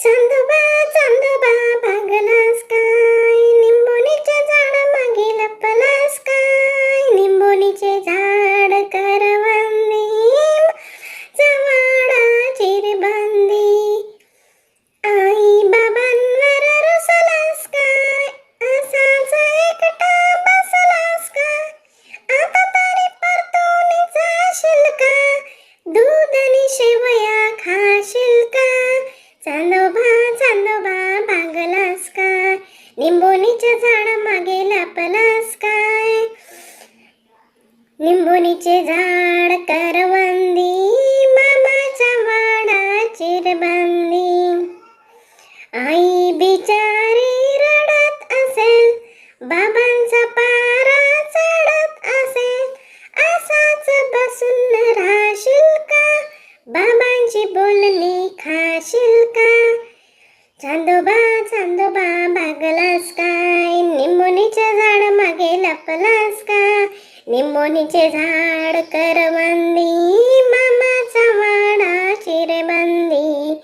चांदोबा चांदोबा भागलास काय काय झाडा झाड मागे लपलास काय? निंबोनीचे झाड करवंदी मामाच्या वाडा चिरबंदी आई बिचारी रडत असेल बाबांचा पारा चढत असेल असाच बसून राहशील का? बाबांची बोलणी खा चांदोबा चांदोबा भागलास काय? निंबोनीचे झाड मागे लपलास का? निंबोनीचे झाड करवंदी मामाचा वाडा चिरबंदी.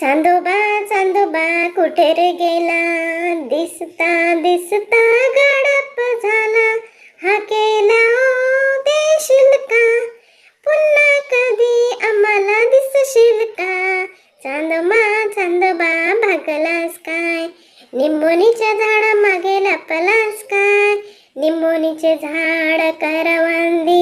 चांदोबा चांदोबा कुठे रे गेला? दिसता दिसता गा चांदोबा भागलास काय? निंबोनीच्या झाडा मागे लपलास काय? निंबोनीचे झाड करवांदी